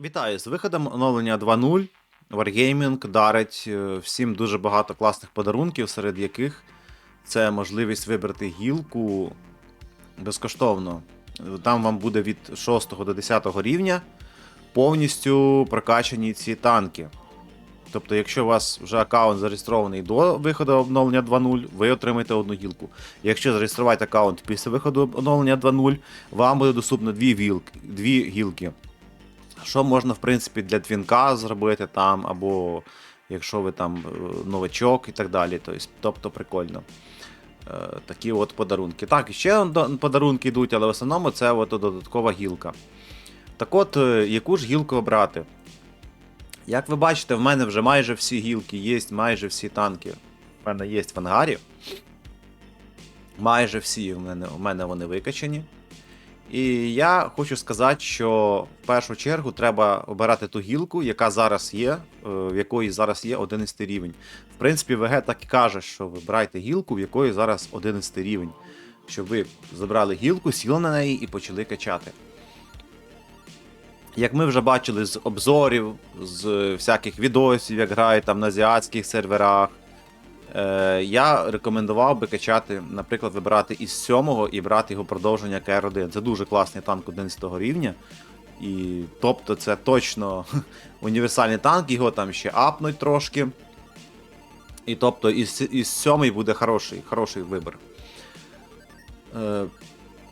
Вітаю! З виходом оновлення 2.0 Wargaming дарить е, всім дуже багато класних подарунків, серед яких це можливість вибрати гілку безкоштовно. Там вам буде від 6 до 10 рівня повністю прокачані ці танки. Тобто, якщо у вас вже аккаунт зареєстрований до виходу оновлення 2.0, ви отримаєте одну гілку. Якщо зареєструвати аккаунт після виходу оновлення 2.0, вам буде доступно дві, вілки, дві гілки. Що можна, в принципі, для твінка зробити там, або якщо ви там е, новачок і так далі. Тобто, прикольно. Е, Такі от подарунки. Так, ще подарунки йдуть, але в основному це от додаткова гілка. Так от, е, яку ж гілку обрати? Як ви бачите, в мене вже майже всі гілки є, майже всі танки. В мене є в ангарі. Майже всі в мене, в мене вони викачані. І я хочу сказати, що в першу чергу треба обирати ту гілку, яка зараз є, е, в якої зараз є 11 рівень. В принципі, ВГ так і каже, що вибирайте гілку, в якої зараз 11 рівень. Щоб ви забрали гілку, сіли на неї і почали качати. Як ми вже бачили з обзорів, з всяких відосів, як грають там на азіатських серверах, я рекомендував би качати, наприклад, вибирати із 7 і брати його продовження КР-1. Це дуже класний танк 11 рівня. І тобто це точно універсальний танк, його там ще апнуть трошки. І тобто із, із 7 буде хороший, хороший вибір. Е,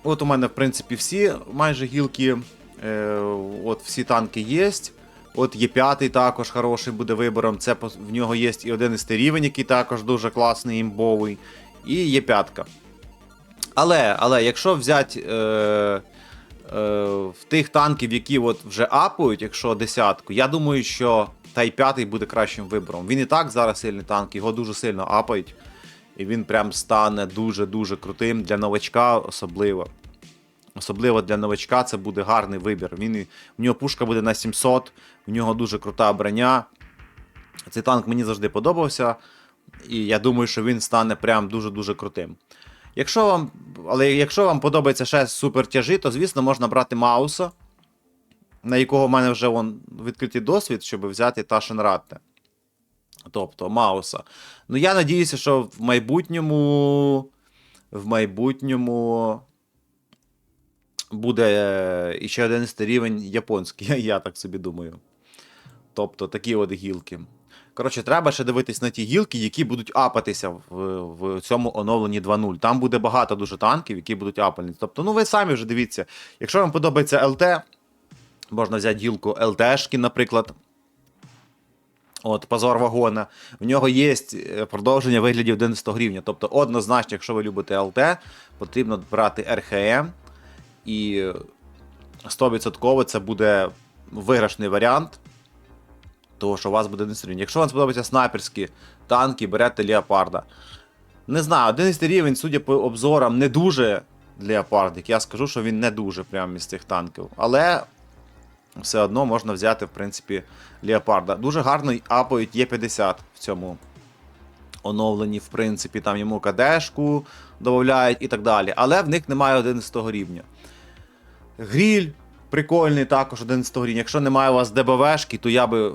от у мене, в принципі, всі майже гілки. Е, от всі танки є. От є п'ятий також хороший буде вибором. Це в нього є і 11 рівень, який також дуже класний, імбовий. І є п'ятка. Але, але якщо взяти е, е, в тих танків, які от вже апують, якщо десятку, я думаю, що та й п'ятий буде кращим вибором. Він і так зараз сильний танк, його дуже сильно апають. І він прям стане дуже-дуже крутим для новачка, особливо. Особливо для новачка це буде гарний вибір. Він, в нього пушка буде на 700, в нього дуже крута броня. Цей танк мені завжди подобався. І я думаю, що він стане прям дуже-дуже крутим. Якщо вам, але якщо вам подобається ще супертяжі, то звісно можна брати Мауса, на якого в мене вже вон, відкритий досвід, щоб взяти Ташенратте. Тобто Мауса. Ну я надіюся, що в майбутньому. В майбутньому буде е, іще 11 рівень японський, я, так собі думаю. Тобто такі от гілки. Коротше, треба ще дивитись на ті гілки, які будуть апатися в, в цьому оновленні 2.0. Там буде багато дуже танків, які будуть апані. Тобто, ну ви самі вже дивіться. Якщо вам подобається ЛТ, можна взяти гілку ЛТшки, наприклад. От, позор вагона. В нього є е, продовження виглядів 11 рівня. Тобто, однозначно, якщо ви любите ЛТ, потрібно брати РХМ. І 100% це буде виграшний варіант. Того, що у вас буде 11 рівень. Якщо вам сподобаються снайперські танки, берете Леопарда. Не знаю, 11 рівень, судя по обзорам, не дуже Леопардик. Я скажу, що він не дуже прямо із цих танків. Але все одно можна взяти, в принципі, Леопарда. Дуже гарно апають Є50 в цьому оновленні, в принципі, там йому КДшку додають і так далі. Але в них немає 11 рівня. Гріль прикольний також 11 рівня. Якщо немає у вас ДБВшки, то я би е,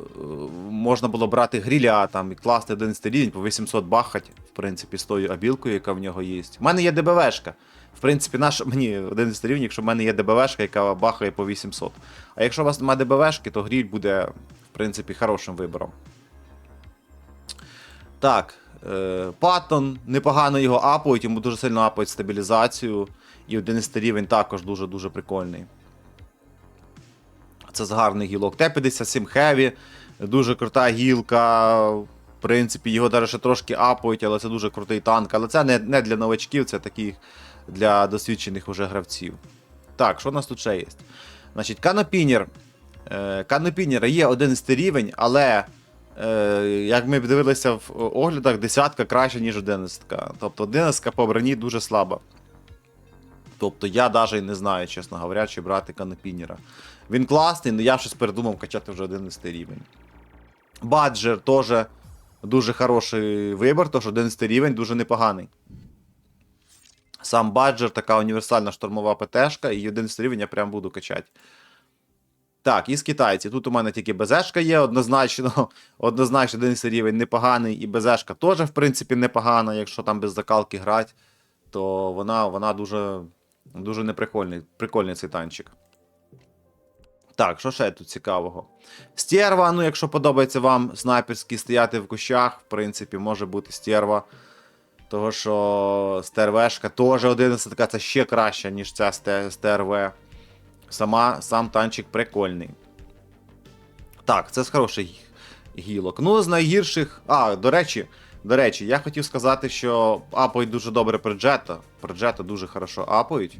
можна було брати гріля там і класти 11 рівень по 800 бахать, в принципі, з тою абілкою, яка в нього є. У мене є ДБВшка. В принципі, наш мені 11 рівень, якщо в мене є ДБВшка, яка бахає по 800. А якщо у вас немає ДБВшки, то гріль буде, в принципі, хорошим вибором. Так, Паттон, непогано його апають, йому дуже сильно апають стабілізацію. І 11 рівень також дуже-дуже прикольний. Це з гарний гілок. Т-57 Heavy, дуже крута гілка. В принципі, його навіть ще трошки апають, але це дуже крутий танк. Але це не, не для новачків, це таких для досвідчених уже гравців. Так, що у нас тут ще є? Значить, Канопінер. Е, Канопінера є 11 рівень, але е, як ми дивилися в оглядах, десятка краще, ніж 11. Тобто 11 по броні дуже слаба. Тобто я навіть не знаю, чесно говоря, чи брати канопінера. Він класний, але я щось передумав качати вже 11 рівень. Баджер теж дуже хороший вибір, тож 11 рівень дуже непоганий. Сам Баджер така універсальна штурмова ПТшка, і 11 рівень я прям буду качати. Так, із китайців. Тут у мене тільки БЗшка є, однозначно. Однозначно, один рівень непоганий, і БЗшка теж, в принципі, непогана, якщо там без закалки грати, то вона, вона дуже, дуже неприкольний прикольний цей танчик. Так, що ще тут цікавого? Стерва, ну, якщо подобається вам снайперські стояти в кущах, в принципі, може бути стерва. Того, що стервешка теж 11 така, це ще краще, ніж ця стерве. Сама, сам танчик прикольний. Так, це з хороших гілок. Ну, з найгірших. А, до речі, до речі, я хотів сказати, що апають дуже добре Проджета. Проджета дуже хорошо апають.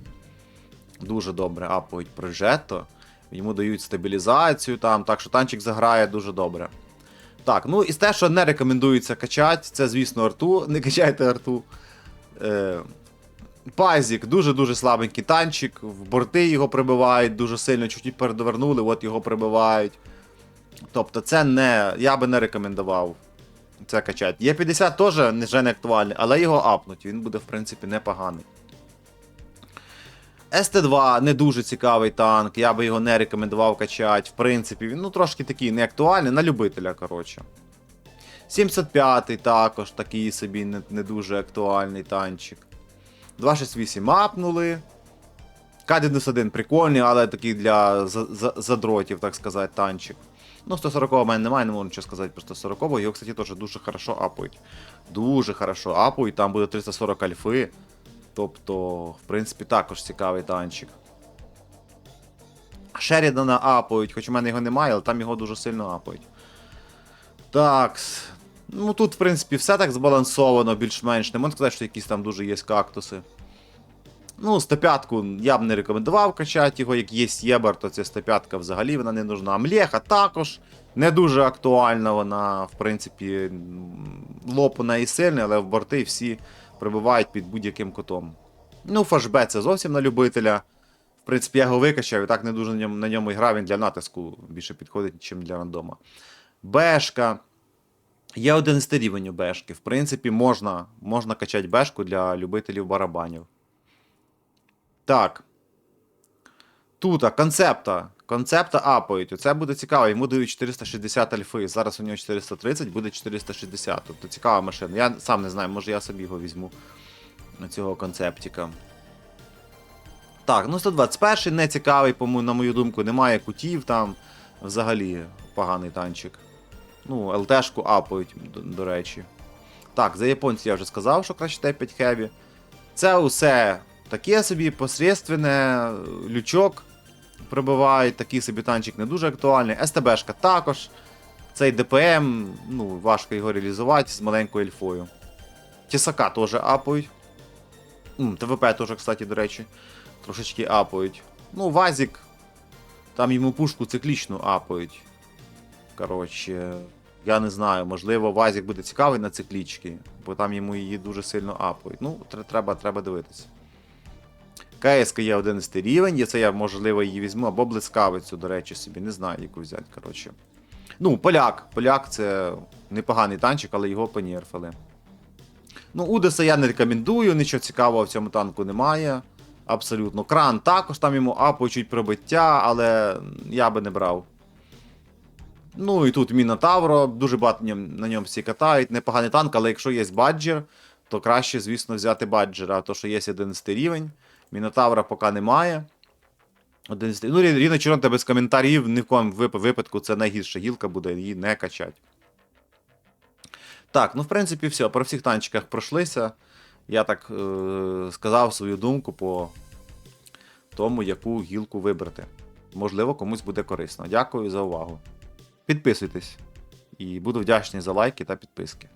Дуже добре апають Проджето. Йому дають стабілізацію там, так що танчик заграє дуже добре. Так, ну і те, що не рекомендується качати, це, звісно, арту. Не качайте арту. Е, Пазік, дуже-дуже слабенький танчик, в борти його прибивають дуже сильно, чуть передовернули, от його прибивають. Тобто, це не. Я би не рекомендував це качати. Є50 теж не- вже не актуальний, але його апнуть, він буде, в принципі, непоганий. СТ2 не дуже цікавий танк, я би його не рекомендував качати. В принципі, він ну, трошки такий неактуальний, на любителя, коротше. 75-й також такий собі не, не дуже актуальний танчик. 268 апнули. К-91 прикольний, але такий для за- за- задротів, так сказати, танчик. Ну, 140 у мене немає, не можу нічого сказати про 140 його, кстати, теж дуже хорошо апають. Дуже хорошо апають, там буде 340 альфи. Тобто, в принципі, також цікавий танчик. Шерідана апають, хоч у мене його немає, але там його дуже сильно апають. Так. Ну тут, в принципі, все так збалансовано, більш-менш. Не можна сказати, що якісь там дуже є кактуси. Ну, 105 я б не рекомендував качати його, як є Єбер, то ця 105 взагалі вона не нужна. Млеха також не дуже актуальна, вона, в принципі, у неї сильний, але в борти всі прибувають під будь-яким кутом. Ну, фашбе це зовсім на любителя. В принципі, я його викачав і так не дуже на ньому, на ньому і грав, він для натиску більше підходить, ніж для рандома. Бешка. Є 11 рівень у бешки. В принципі, можна, можна качати бешку для любителів барабанів. Так. Тут концепта. Концепта апають. Оце буде цікаво. Йому дають 460 альфи. Зараз у нього 430, буде 460. Тобто цікава машина. Я сам не знаю, може я собі його візьму на цього концептіка. Так, ну 121 не цікавий, на мою думку, немає кутів там. Взагалі поганий танчик. Ну, ЛТшку апають, до, до речі. Так, за японців я вже сказав, що краще Т5 Heavy. Це усе таке собі посредственне, лючок прибивають, такий собі танчик не дуже актуальний. СТБшка також. Цей ДПМ, ну, важко його реалізувати з маленькою ельфою. Тісака теж апають. ТВП теж, кстати, до речі, трошечки апають. Ну, Вазік. Там йому пушку циклічну апають. Коротше, я не знаю, можливо, Вазік буде цікавий на циклічки, бо там йому її дуже сильно апають. Ну, треба, треба дивитися. КСК є 11 рівень, це я, можливо, її візьму, або блискавицю, до речі, собі. Не знаю, яку взяти, коротше. Ну, поляк. Поляк це непоганий танчик, але його понерфили. Ну, Удеса я не рекомендую, нічого цікавого в цьому танку немає. Абсолютно. Кран також там йому апочуть пробиття, але я би не брав. Ну і тут Мінотавро, дуже багато на ньому- всі катають. Непоганий танк, але якщо є баджер, то краще, звісно, взяти баджера, а то що є 11 рівень. Мінотавра поки немає. 11... Ну, Рі- Ріна Чорнота без коментарів, ні в кому випадку це найгірша гілка буде, її не качать. Так, ну в принципі, все. Про всіх танчиках пройшлися. Я так е- сказав свою думку по тому, яку гілку вибрати. Можливо, комусь буде корисно. Дякую за увагу. Підписуйтесь. І буду вдячний за лайки та підписки.